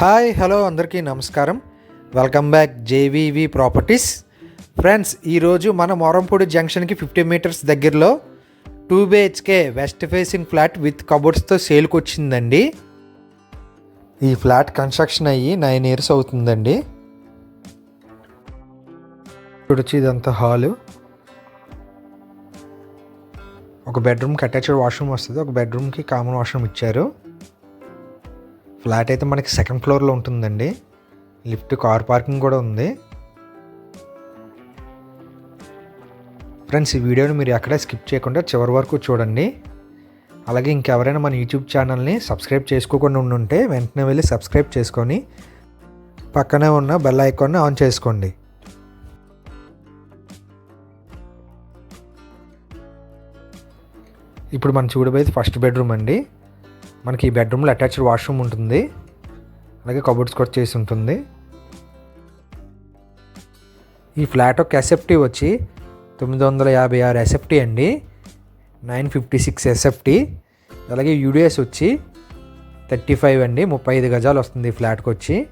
Hi hello అందరికీ నమస్కారం. Welcome back JVV properties. Friends ఈరోజు మన మొరంపూడి జంక్షన్కి ఫిఫ్టీ మీటర్స్ దగ్గరలో two BHK west facing flat with కబోర్డ్స్తో సేల్కి వచ్చిందండి ఈ ఫ్లాట్ కన్స్ట్రక్షన్ అయ్యి నైన్ ఇయర్స్ అవుతుందండి. చూడొచ్చు ఇదంతా హాలు. ఒక బెడ్రూమ్కి అటాచ్డ్ వాష్రూమ్ వస్తుంది. ఒక బెడ్రూమ్కి కామన్ వాష్రూమ్ ఇచ్చారు. ఫ్లాట్ అయితే మనకి సెకండ్ ఫ్లోర్లో ఉంటుందండి. లిఫ్ట్ కార్ పార్కింగ్ కూడా ఉంది. ఫ్రెండ్స్ ఈ వీడియోని మీరు ఎక్కడ స్కిప్ చేయకుండా చివరి వరకు చూడండి. అలాగే ఇంకెవరైనా మన యూట్యూబ్ ఛానల్ని సబ్స్క్రైబ్ చేసుకోకుండా ఉంటే వెంటనే వెళ్ళి సబ్స్క్రైబ్ చేసుకొని పక్కనే ఉన్న బెల్ ఐకాన్ని ఆన్ చేసుకోండి. ఇప్పుడు మనం చూడబోయేది ఫస్ట్ బెడ్రూమ్ అండి. మనకి ఈ బెడ్రూమ్లో అటాచ్డ్ వాష్రూమ్ ఉంటుంది. అలాగే కబోర్డ్స్ కూడా చేసి ఉంటుంది. ఈ ఫ్లాట్ ఒక ఎస్ఎఫ్టీ వచ్చి తొమ్మిది వందల యాభై ఆరు ఎస్ఎఫ్టీ అండి. నైన్ ఫిఫ్టీ సిక్స్ ఎస్ఎఫ్టీ అలాగే యూడిఎస్ వచ్చి థర్టీ ఫైవ్ అండి. ముప్పై ఐదు గజాలు వస్తుంది ఫ్లాట్కి వచ్చి.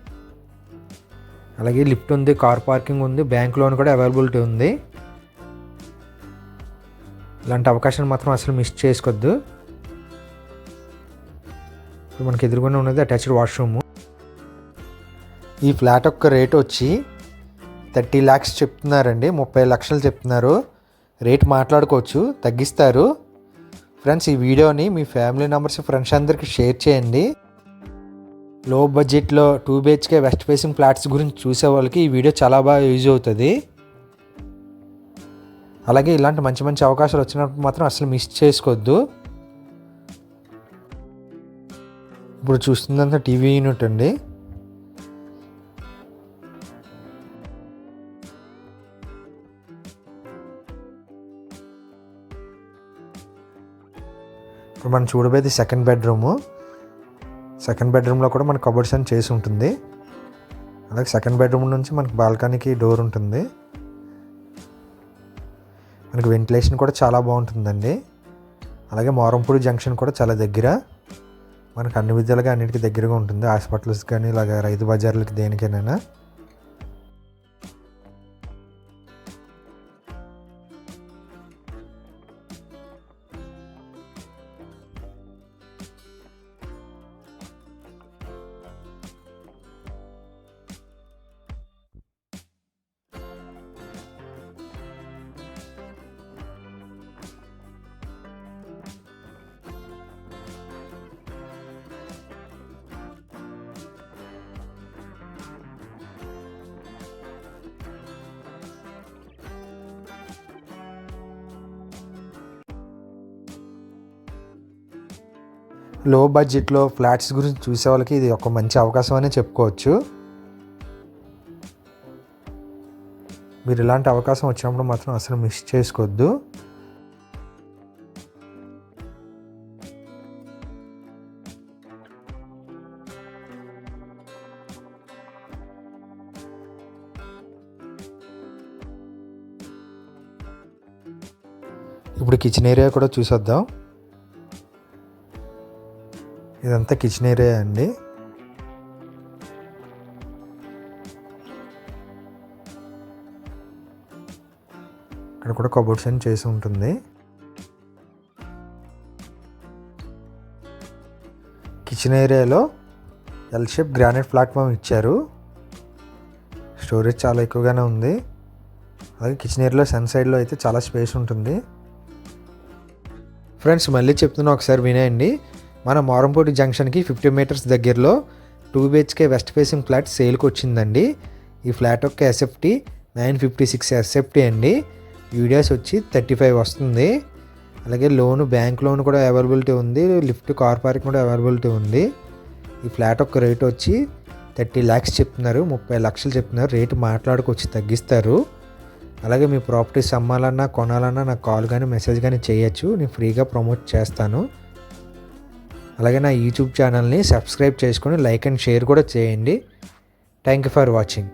అలాగే లిఫ్ట్ ఉంది కార్ పార్కింగ్ ఉంది బ్యాంక్ లోన్ కూడా అవైలబిలిటీ ఉంది. ఇలాంటి అవకాశాన్ని మాత్రం అసలు మిస్ చేసుకోవద్దు. ఇప్పుడు మనకి ఎదురుగానే ఉన్నది అటాచ్డ్ వాష్రూమ్. ఈ ఫ్లాట్ యొక్క రేట్ వచ్చి థర్టీ ల్యాక్స్ చెప్తున్నారండి ముప్పై లక్షలు చెప్తున్నారు. రేట్ మాట్లాడుకోవచ్చు తగ్గిస్తారు. ఫ్రెండ్స్ ఈ వీడియోని మీ ఫ్యామిలీ మెంబర్స్ ఫ్రెండ్స్ అందరికీ షేర్ చేయండి. లో బడ్జెట్లో two BHK west facing flats గురించి చూసే వాళ్ళకి ఈ వీడియో చాలా బాగా యూజ్ అవుతుంది. అలాగే ఇలాంటి మంచి మంచి అవకాశాలు వచ్చినప్పుడు మాత్రం అసలు మిస్ చేసుకోవద్దు. ఇప్పుడు చూస్తుందంతా టీవీ యూనిట్ అండి. ఇప్పుడు మనం చూడబోయేది సెకండ్ బెడ్రూము సెకండ్ బెడ్రూమ్లో కూడా మన కబోర్డ్స్ అని చేసి ఉంటుంది. అలాగే సెకండ్ బెడ్రూమ్ నుంచి మనకి బాల్కనీకి డోర్ ఉంటుంది. మనకి వెంటిలేషన్ కూడా చాలా బాగుంటుందండి. అలాగే మోరంపూడి జంక్షన్ కూడా చాలా దగ్గర. మనకు అన్ని విధాలుగా అన్నిటికీ దగ్గరగా ఉంటుంది. హాస్పిటల్స్ కానీ ఇలాగ రైతు బజార్లకి దేనికైనా. లో బడ్జెట్లో ఫ్లాట్స్ గురించి చూసే వాళ్ళకి ఇది ఒక మంచి అవకాశం అనే చెప్పుకోవచ్చు. మీరు ఇలాంటి అవకాశం వచ్చినప్పుడు మాత్రం అసలు మిస్ చేసుకోవద్దు. ఇప్పుడు కిచెన్ ఏరియా కూడా చూసేద్దాం. ఇదంతా కిచెన్ ఏరియా అండి. ఇక్కడ కూడా కబోర్డ్స్ అని చేసి ఉంటుంది. కిచెన్ ఏరియాలో ఎల్ షేప్ గ్రానైట్ ప్లాట్ఫామ్ ఇచ్చారు. స్టోరేజ్ చాలా ఎక్కువగానే ఉంది. అలాగే కిచెన్ ఏరియాలో సన్ సైడ్లో అయితే చాలా స్పేస్ ఉంటుంది. ఫ్రెండ్స్ మళ్ళీ చెప్తున్నా ఒకసారి వినేయండి మన మారంపూడి జంక్షన్కి ఫిఫ్టీ మీటర్స్ దగ్గరలో two BHK west facing flat సేల్కి వచ్చిందండి. ఈ ఫ్లాట్ యొక్క SFT nine fifty six SFT అండి. యూడియాస్ వచ్చి థర్టీ ఫైవ్ వస్తుంది. అలాగే లోను బ్యాంక్ లోన్ కూడా అవైలబిలిటీ ఉంది. లిఫ్ట్ కార్ పార్కింగ్ కూడా అవైలబిలిటీ ఉంది. ఈ ఫ్లాట్ యొక్క రేట్ వచ్చి థర్టీ ల్యాక్స్ చెప్తున్నారు. ముప్పై లక్షలు చెప్తున్నారు. రేటు మాట్లాడుకొచ్చి తగ్గిస్తారు. అలాగే మీ ప్రాపర్టీస్ అమ్మాలన్నా కొనాలన్నా నాకు కాల్ కానీ మెసేజ్ కానీ చేయొచ్చు. నేను ఫ్రీగా ప్రమోట్ చేస్తాను. అలాగే నా యూట్యూబ్ ఛానల్ని సబ్స్క్రైబ్ చేసుకొని లైక్ అండ్ షేర్ కూడా చేయండి. Thank you for watching